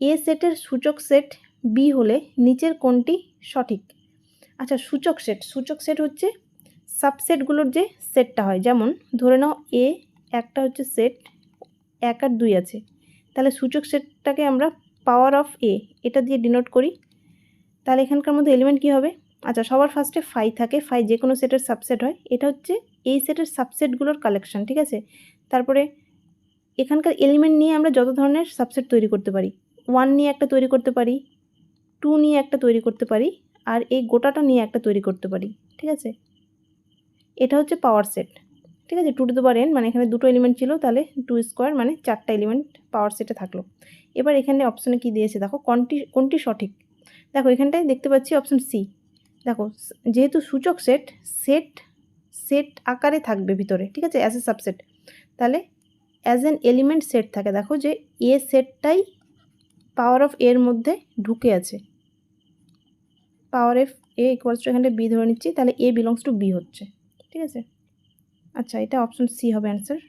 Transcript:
এ সেটের সূচক set B হলে নিচের কোনটি সঠিক? আচ্ছা সূচক সেট। সূচক সেট হচ্ছে সাবসেটগুলোর যে সেটটা হয়। যেমন, ধরে নাও এ, একটা হচ্ছে সেট, এক আর দুই আছে। তাহলে সূচক সেটটাকে আমরা পাওয়ার অফ এ, এটা দিয়ে ডিনোট করি। তাহলে এখানকার মধ্যে এলিমেন্ট কী হবে? আচ্ছা সবার ফার্স্টে ফাই থাকে। ফাই যে কোনো সেটের সাবসেট হয়। এটা হচ্ছে এই সেটের সাবসেটগুলোর কালেকশন ঠিক আছে? তারপরে এখানকার এলিমেন্ট নিয়ে আমরা যত ধরনের সাবসেট তৈরি করতে পারি ওয়ান নিয়ে একটা তৈরি করতে পারি টু নিয়ে একটা তৈরি করতে পারি, আর এই গোটাটা নিয়ে একটা তৈরি করতে পারি, ঠিক আছে? এটা হচ্ছে পাওয়ার সেট ঠিক আছে? টু টু দ্য এন মানে এখানে দুটো এলিমেন্ট ছিল, তাহলে টু স্কোয়ার মানে চারটা এলিমেন্ট পাওয়ার সেটে থাকল। এবার এখানে অপশনে কি দিয়েছে? দেখো, কোনটি কোনটি সঠিক? দেখো, এখানটায় দেখতে পাচ্ছি অপশন সি দেখো, যেহেতু সূচক সেট সেট সেট আকারে থাকবে ভিতরে, ঠিক আছে? অ্যাজ এ সাবসেট তাহলে অ্যাজ এন এলিমেন্ট সেট থাকে। দেখো যে এ সেটটাই পাওয়ার অফ এর মধ্যে ঢুকে আছে। Power f a equals to এখানে বি ধরে নিচ্ছি, তাহলে এ বিলংস টু বি হচ্ছে। ঠিক আছে? আচ্ছা এটা অপশন সি হবে অ্যান্সার